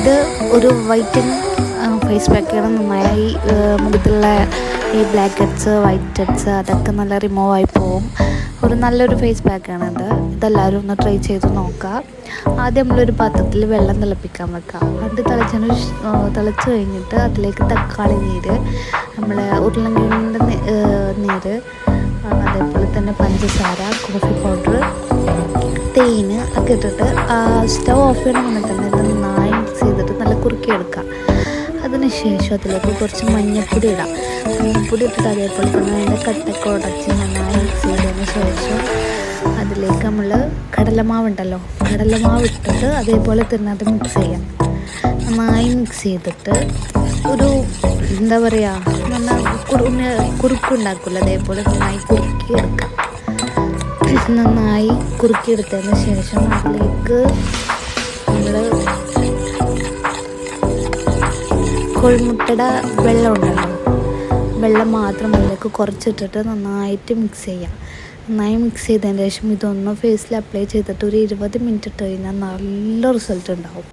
ഇത് ഒരു whitening face പാക്കാണ് നന്നായി മുഖത്തുള്ള ഈ ബ്ലാക്ക് ഹെഡ്സ് വൈറ്റ് ഹെഡ്സ് അതൊക്കെ നല്ല റിമൂവ് ആയി പോവും. ഒരു നല്ലൊരു ഫേസ് പാക്കാണ് ഇത്. ഇതെല്ലാവരും ഒന്ന് ട്രൈ ചെയ്ത് നോക്കുക ആദ്യം നമ്മളൊരു പാത്രത്തിൽ വെള്ളം തിളപ്പിക്കാൻ വെക്കാം. അത് തിളച്ചതിന് തിളച്ച് കഴിഞ്ഞിട്ട് അതിലേക്ക് തക്കാളി നീര് നമ്മൾ ഉരുളങ്കിഴങ്ങിന്റെ നീര് അതേപോലെ തന്നെ പഞ്ചസാര കോഫി പൗഡർ തേന് ഒക്കെ ഇട്ടിട്ട് സ്റ്റൗ ഓഫ് ചെയ്യണമെങ്കിൽ തന്നെ ചെയ്തിട്ട് എടുക്കുക കുറുക്കിയെടുക്കാം അതിനുശേഷം അതിലേക്ക് കുറച്ച് മഞ്ഞൾപ്പൊടി ഇടാം. മഞ്ഞൾപ്പൊടി ഇട്ടിട്ട് അതേപോലെ തന്നെ അതിന്റെ കട്ടൊക്കെ ഉടച്ച് നന്നായി മിക്സ് ചെയ്തതിന് ശേഷം അതിലേക്ക് നമ്മൾ കടലമാവ് ഉണ്ടല്ലോ കടലമാവ് ഇട്ടിട്ട് അതേപോലെ തന്നെ അത് മിക്സ് ചെയ്യാം. നന്നായി മിക്സ് ചെയ്തിട്ട് ഒരു എന്താ പറയുക കുറുക്ക് കുറുക്കുണ്ടാക്കില്ല അതേപോലെ നന്നായി കുറുക്കി എടുക്കാം നന്നായി കുറുക്കിയെടുത്തതിന് ശേഷം അതിലേക്ക് കോഴിമുട്ടയുടെ വെള്ളം ഉണ്ടല്ലോ. വെള്ളം മാത്രം അതിലേക്ക് കുറച്ചിട്ടിട്ട് നന്നായിട്ട് മിക്സ് ചെയ്യാം. നന്നായി മിക്സ് ചെയ്തതിന് ശേഷം ഇതൊന്ന് ഫേസിൽ അപ്ലൈ ചെയ്തിട്ട് ഒരു ഇരുപത് മിനിറ്റ് ഇട്ട് കഴിഞ്ഞാൽ നല്ല റിസൾട്ട് ഉണ്ടാവും.